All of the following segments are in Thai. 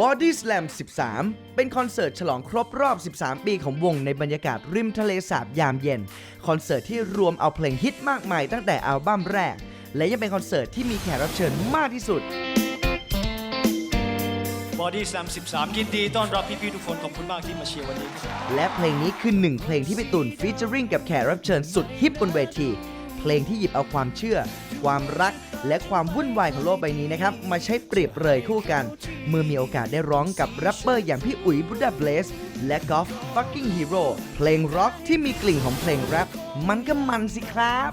Body Slam 13 เป็นคอนเสิร์ตฉลองครบรอบ 13 ปีของวงในบรรยากาศริมทะเลสาบยามเย็น คอนเสิร์ตที่รวมเอาเพลงฮิตมากมายตั้งแต่อัลบั้มแรก และยังเป็นคอนเสิร์ตที่มีแขกรับเชิญมากที่สุด Body Slam 13กินดีต้อนรับพี่ๆทุกคนขอบคุณมากที่มาเชียร์วันนี้ และเพลงนี้คือหนึ่งเพลงที่ไปตุนฟีเจอริงกับแขกรับเชิญสุดฮิปบนเวที เพลงที่หยิบเอาความเชื่อ ความรัก และความวุ่นวายของโลกใบนี้นะครับมาใช้เปรียบเลยคู่กัน เมื่อมีโอกาสได้ร้องกับแรปเปอร์อย่างพี่อุ๋ยบุดาเบลสและกอล์ฟฟักกิ้งฮีโร่เพลงร็อกที่มีกลิ่นของเพลงแรปมันก็มันสิครับ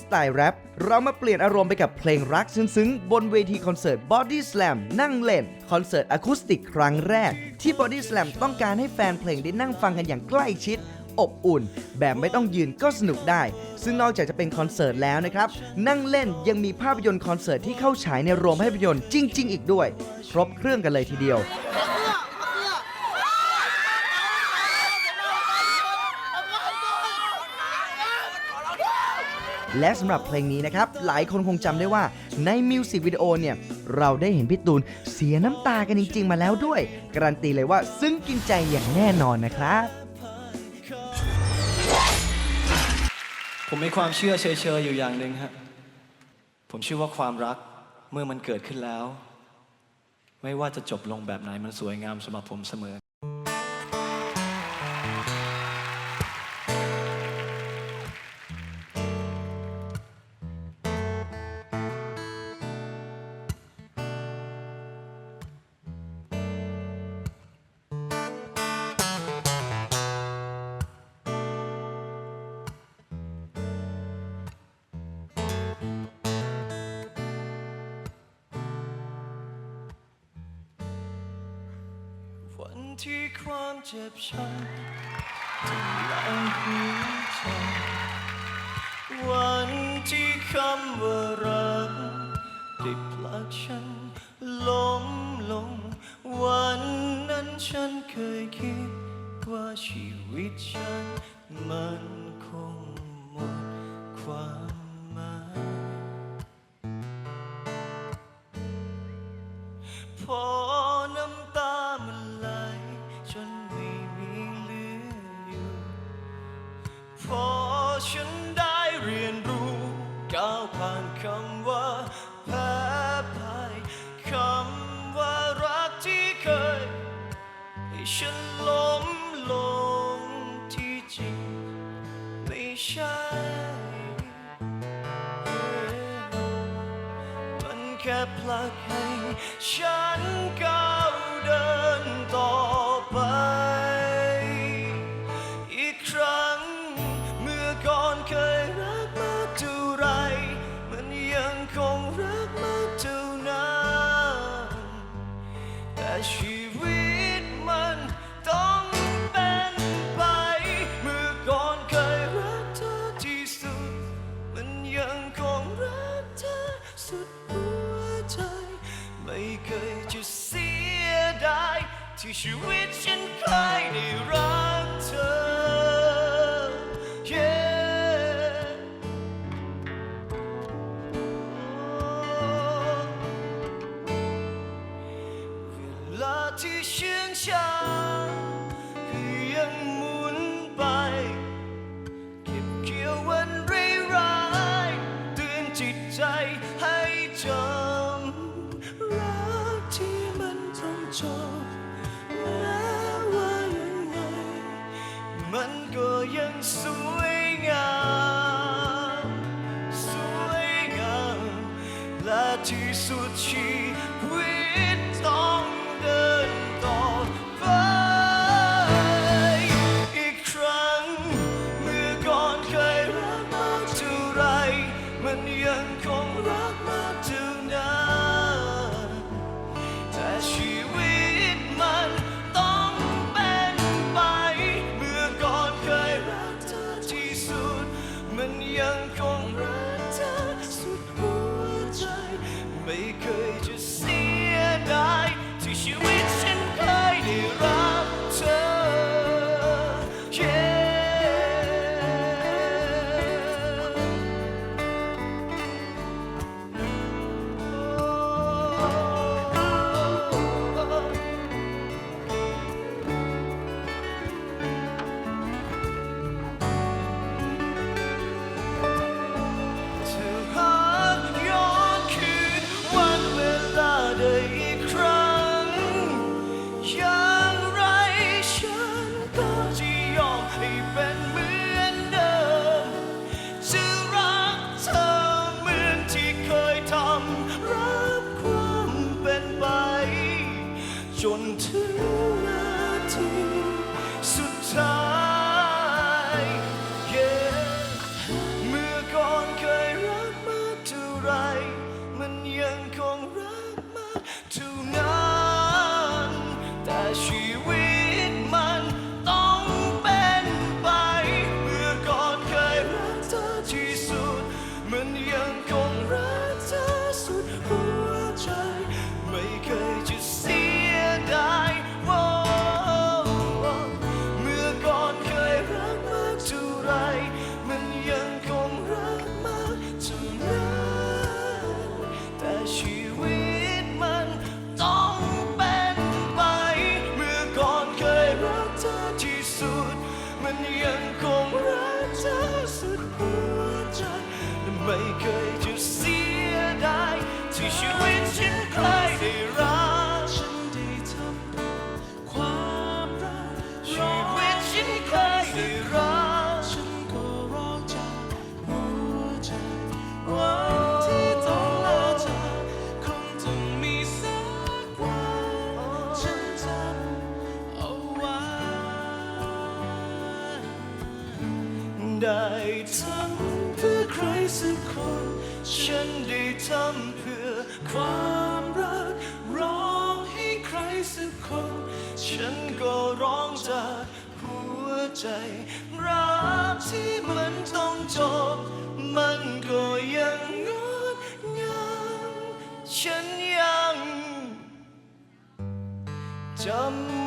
สไตล์แรปเรามาเปลี่ยนอารมณ์ไปกับเพลงรักซึ้งๆ บนเวทีคอนเสิร์ต Body Slam นั่งเล่น คอนเสิร์ตอะคูสติกครั้งแรก ที่ Body Slam ต้องการให้แฟนเพลงได้นั่งฟังกันอย่างใกล้ชิด อบอุ่น แบบไม่ต้องยืนก็สนุกได้ ซึ่งนอกจากจะเป็นคอนเสิร์ตแล้วนะครับ นั่งเล่นยังมีภาพยนตร์คอนเสิร์ตที่เข้าฉายในโรงภาพยนตร์จริง ๆ อีกด้วย ครบเครื่องกันเลยทีเดียว และสำหรับเพลงนี้นะครับ หลายคนคงจำได้ว่าในมิวสิกวิดีโอเนี่ย เราได้เห็นพี่ตูนเสียน้ำตากันจริง ๆ มาแล้วด้วย การันตีเลยว่าซึ้งกินใจอย่างแน่นอนนะครับ ผมมีความเชื่อเชยๆอยู่อย่างหนึ่งฮะ ผมเชื่อว่าความรักเมื่อมันเกิดขึ้นแล้ว ไม่ว่าจะจบลงแบบไหนมันสวยงามสำหรับผมเสมอ วันที่ความเจ็บช้ำทำลายหัวใจวันที่คำว่ารักได้พลักฉันล้มลง วันนั้นฉันเคยคิดว่าชีวิตฉัน ฉันได้เรียนรู้ก้าวผ่านคำว่าแพ้พ่ายคำว่ารักที่เคย ให้ฉันล้มลงที่จริง ไม่ใช่มันแค่ผลักให้ฉัน ที่ชีวิตฉันเคยได้รักเธอ Yeah เวลาที่ชื่องช้าคือยังหมุนไป เก็บเกี่ยววันร้ายๆเตือนจิตใจให้จำรักที่มันต้องจบ สวยงามสวยงามและที่สุดชีวิต ให้เป็นเหมือนเดิม จะรักเธอเหมือนที่เคยทำ รับความเป็นไป จนถึงนาทีสุดท้ายเมื่อก่อนเคยรักมากเท่าไร มันยังคงรักมากเท่านั้นแต่ ทำเพื่อความรัก ร้องให้ใครสักคน ฉันก็ร้องจากหัวใจ รักที่มันต้องจบ มันก็ยังงดงามฉันยังจำ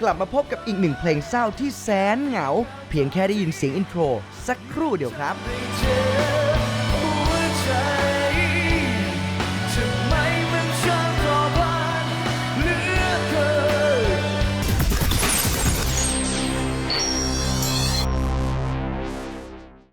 กลับมาพบกับอีกหนึ่งเพลงเศร้าที่แสนเหงา เพียงแค่ได้ยินเสียงอินโทร สักครู่เดียวครับ